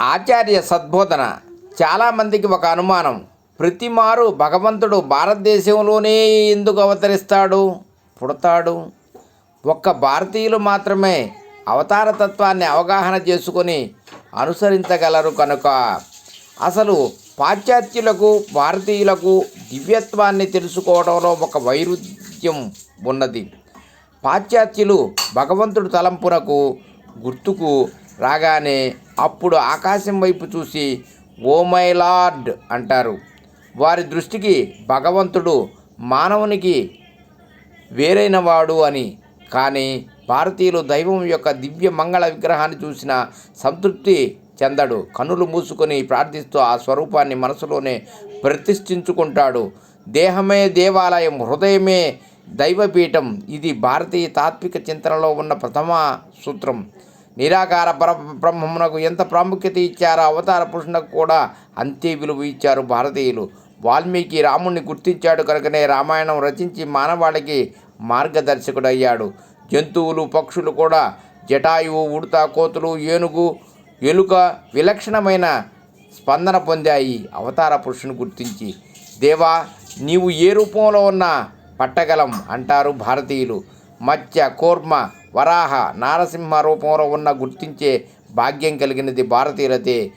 ఆచార్య సద్బోధన. చాలామందికి ఒక అనుమానం. ప్రతిమారు భగవంతుడు భారతదేశంలోనే ఎందుకు అవతరిస్తాడు? పుడతాడు. ఒక్క భారతీయులు మాత్రమే అవతార తత్వాన్ని అవగాహన చేసుకొని అనుసరించగలరు కనుక. అసలు పాశ్చాత్యులకు భారతీయులకు దివ్యత్వాన్ని తెలుసుకోవడంలో ఒక వైరుధ్యం ఉన్నది. పాశ్చాత్యులు భగవంతుడు తలంపునకు గుర్తుకు రాగానే అప్పుడు ఆకాశం వైపు చూసి ఓ మై లార్డ్ అంటారు. వారి దృష్టికి భగవంతుడు మానవునికి వేరైనవాడు అని. కానీ భారతీయులు దైవం యొక్క దివ్య మంగళ విగ్రహాన్ని చూసిన సంతృప్తి చెందడు. కన్నులు మూసుకొని ప్రార్థిస్తూ ఆ స్వరూపాన్ని మనసులోనే ప్రతిష్ఠించుకుంటాడు. దేహమే దేవాలయం హృదయమే దైవపీఠం. ఇది భారతీయ తాత్విక చింతనలో ఉన్న ప్రథమ సూత్రం. నిరాకార పర బ్రహ్మమునకు ఎంత ప్రాముఖ్యత ఇచ్చారో అవతార పురుషునకు కూడా అంతే విలువ ఇచ్చారు భారతీయులు. వాల్మీకి రాముణ్ణి గుర్తించాడు కనుకనే రామాయణం రచించి మానవాళికి మార్గదర్శకుడయ్యాడు. జంతువులు పక్షులు కూడా జటాయువు ఉడత కోతులు ఏనుగు ఎలుక విలక్షణమైన స్పందన పొందాయి అవతార పురుషుని గుర్తించి. దేవా నీవు ఏ రూపంలో ఉన్నా పట్టగలం అంటారు భారతీయులు. మత్స్య కూర్మ వరాహ నారసింహ రూపంలో ఉన్న గుర్తించే భాగ్యం కలిగినది భారతీయులతే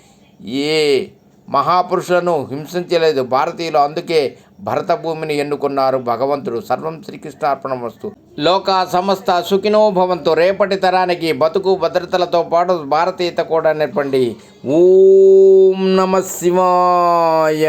ఏ మహాపురుషులను హింసించలేదు భారతీయులు అందుకే భరతభూమిని ఎన్నుకున్నారు భగవంతుడు. సర్వం శ్రీకృష్ణార్పణ వస్తు లోక సమస్త సుఖినోభవంతో రేపటి తరానికి బతుకు భద్రతలతో పాటు భారతీయత కూడా నేర్పండి. ఓం నమ శివాయ.